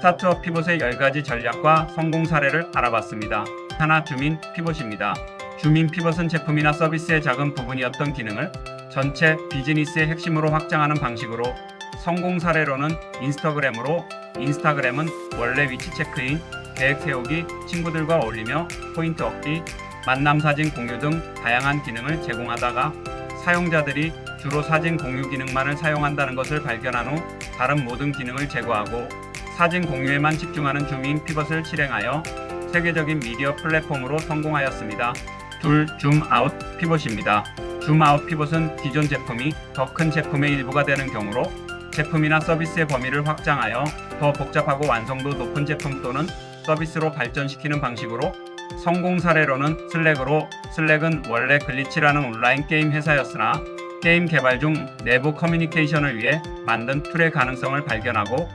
스타트업 피봇의 10가지 전략과 성공 사례를 알아봤습니다. 하나 주민 피봇입니다. 주민 피봇은 제품이나 서비스의 작은 부분이었던 기능을 전체 비즈니스의 핵심으로 확장하는 방식으로 성공 사례로는 인스타그램으로 인스타그램은 원래 위치 체크인, 계획 세우기, 친구들과 어울리며 포인트 얻기, 만남 사진 공유 등 다양한 기능을 제공하다가 사용자들이 주로 사진 공유 기능만을 사용한다는 것을 발견한 후 다른 모든 기능을 제거하고 사진 공유에만 집중하는 주민 피벗을 실행하여 세계적인 미디어 플랫폼으로 성공하였습니다. 둘, 줌 아웃 피벗입니다. 줌 아웃 피벗은 기존 제품이 더 큰 제품의 일부가 되는 경우로 제품이나 서비스의 범위를 확장하여 더 복잡하고 완성도 높은 제품 또는 서비스로 발전시키는 방식으로 성공 사례로는 슬랙으로 슬랙은 원래 글리치라는 온라인 게임 회사였으나 게임 개발 중 내부 커뮤니케이션을 위해 만든 툴의 가능성을 발견하고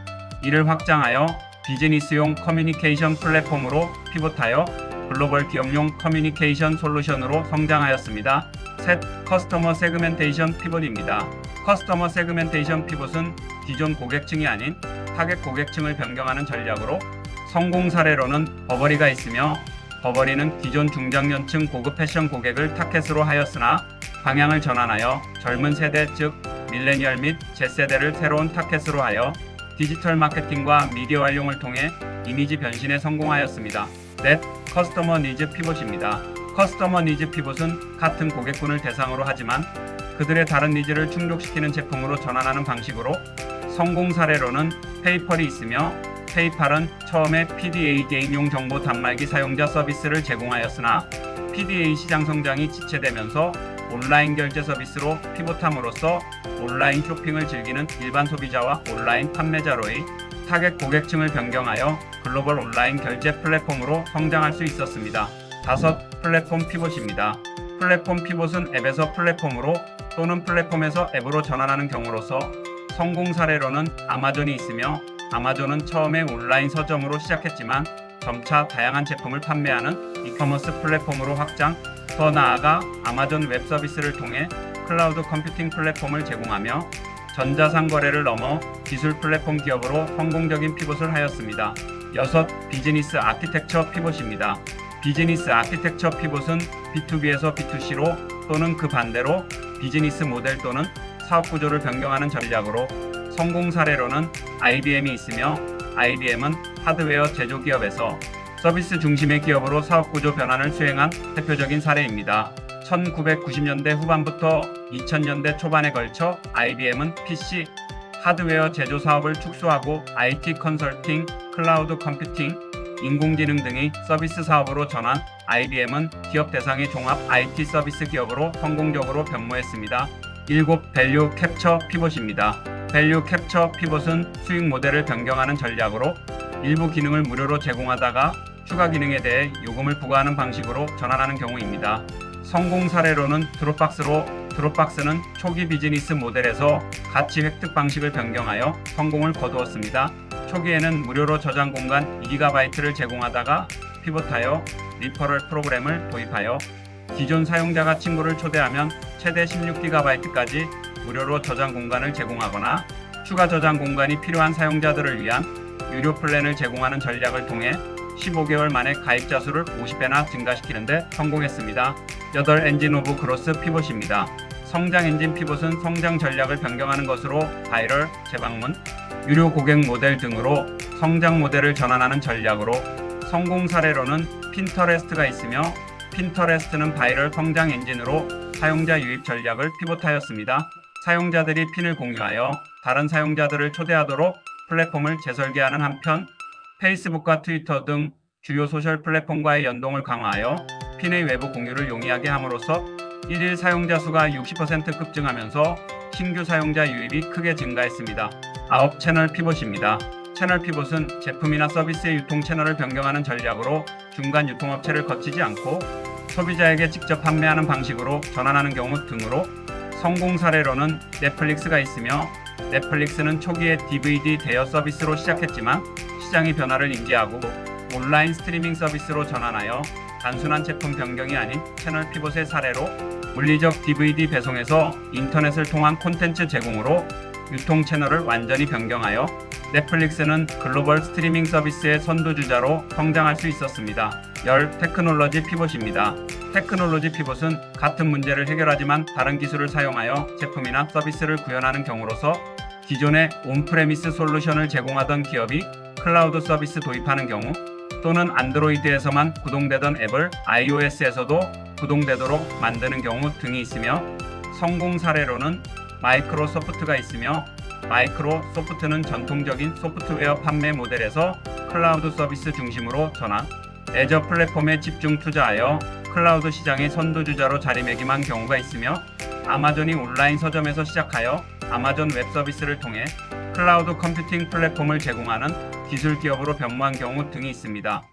이를 확장하여 비즈니스용 커뮤니케이션 플랫폼으로 피봇하여 글로벌 기업용 커뮤니케이션 솔루션으로 성장하였습니다. 셋, 커스터머 세그멘테이션 피봇입니다. 커스터머 세그멘테이션 피봇은 기존 고객층이 아닌 타겟 고객층을 변경하는 전략으로 성공 사례로는 버버리가 있으며 버버리는 기존 중장년층 고급 패션 고객을 타켓으로 하였으나 방향을 전환하여 젊은 세대 즉 밀레니얼 및 Z세대를 새로운 타켓으로 하여 디지털 마케팅과 미디어 활용을 통해 이미지 변신에 성공하였습니다. 넷, 커스터머 니즈 피봇입니다. 커스터머 니즈 피봇은 같은 고객군을 대상으로 하지만 그들의 다른 니즈를 충족시키는 제품으로 전환하는 방식으로 성공 사례로는 페이펄이 있으며 페이팔은 처음에 PDA 개인용 정보 단말기 사용자 서비스를 제공하였으나 PDA 시장 성장이 지체되면서 온라인 결제 서비스로 피봇함으로써 온라인 쇼핑을 즐기는 일반 소비자와 온라인 판매자로의 타겟 고객층을 변경하여 글로벌 온라인 결제 플랫폼으로 성장할 수 있었습니다. 다섯 플랫폼 피봇입니다. 플랫폼 피봇은 앱에서 플랫폼으로 또는 플랫폼에서 앱으로 전환하는 경우로서 성공 사례로는 아마존이 있으며 아마존은 처음에 온라인 서점으로 시작했지만 점차 다양한 제품을 판매하는 이커머스 플랫폼으로 확장, 더 나아가 아마존 웹 서비스를 통해 클라우드 컴퓨팅 플랫폼을 제공하며 전자상 거래를 넘어 기술 플랫폼 기업으로 성공적인 피봇을 하였습니다. 여섯, 비즈니스 아키텍처 피봇입니다. 비즈니스 아키텍처 피봇은 B2B에서 B2C로 또는 그 반대로 비즈니스 모델 또는 사업 구조를 변경하는 전략으로 성공 사례로는 IBM이 있으며 IBM은 하드웨어 제조 기업에서 서비스 중심의 기업으로 사업 구조 변환을 수행한 대표적인 사례입니다. 1990년대 후반부터 2000년대 초반에 걸쳐 IBM은 PC, 하드웨어 제조 사업을 축소하고 IT 컨설팅, 클라우드 컴퓨팅, 인공지능 등의 서비스 사업으로 전환 IBM은 기업 대상의 종합 IT 서비스 기업으로 성공적으로 변모했습니다. 7. 밸류 캡처 피봇입니다. 밸류 캡처 피봇은 수익 모델을 변경하는 전략으로 일부 기능을 무료로 제공하다가 추가 기능에 대해 요금을 부과하는 방식으로 전환하는 경우입니다. 성공 사례로는 드롭박스로 드롭박스는 초기 비즈니스 모델에서 가치 획득 방식을 변경하여 성공을 거두었습니다. 초기에는 무료로 저장 공간 2GB를 제공하다가 피봇하여 리퍼럴 프로그램을 도입하여 기존 사용자가 친구를 초대하면 최대 16GB까지 무료로 저장 공간을 제공하거나 추가 저장 공간이 필요한 사용자들을 위한 유료 플랜을 제공하는 전략을 통해 15개월 만에 가입자 수를 50배나 증가시키는데 성공했습니다. 8. 엔진 오브 그로스 피봇입니다. 성장 엔진 피봇은 성장 전략을 변경하는 것으로 바이럴, 재방문, 유료 고객 모델 등으로 성장 모델을 전환하는 전략으로 성공 사례로는 핀터레스트가 있으며 핀터레스트는 바이럴 성장 엔진으로 사용자 유입 전략을 피봇하였습니다. 사용자들이 핀을 공유하여 다른 사용자들을 초대하도록 플랫폼을 재설계하는 한편 페이스북과 트위터 등 주요 소셜 플랫폼과의 연동을 강화하여 핀의 외부 공유를 용이하게 함으로써 1일 사용자 수가 60% 급증하면서 신규 사용자 유입이 크게 증가했습니다. 아홉 채널 피봇입니다. 채널 피봇은 제품이나 서비스의 유통 채널을 변경하는 전략으로 중간 유통업체를 거치지 않고 소비자에게 직접 판매하는 방식으로 전환하는 경우 등으로 성공 사례로는 넷플릭스가 있으며 넷플릭스는 초기에 DVD 대여 서비스로 시작했지만 시장의 변화를 인지하고 온라인 스트리밍 서비스로 전환하여 단순한 제품 변경이 아닌 채널 피봇의 사례로 물리적 DVD 배송에서 인터넷을 통한 콘텐츠 제공으로 유통 채널을 완전히 변경하여 넷플릭스는 글로벌 스트리밍 서비스의 선두주자로 성장할 수 있었습니다. 열 테크놀로지 피봇입니다. 테크놀로지 피봇은 같은 문제를 해결하지만 다른 기술을 사용하여 제품이나 서비스를 구현하는 경우로서 기존의 온프레미스 솔루션을 제공하던 기업이 클라우드 서비스 도입하는 경우 또는 안드로이드에서만 구동되던 앱을 iOS에서도 구동되도록 만드는 경우 등이 있으며 성공 사례로는 마이크로소프트가 있으며 마이크로소프트는 전통적인 소프트웨어 판매 모델에서 클라우드 서비스 중심으로 전환, 애저 플랫폼에 집중 투자하여 클라우드 시장의 선두주자로 자리매김한 경우가 있으며 아마존이 온라인 서점에서 시작하여 아마존 웹 서비스를 통해 클라우드 컴퓨팅 플랫폼을 제공하는 기술 기업으로 변모한 경우 등이 있습니다.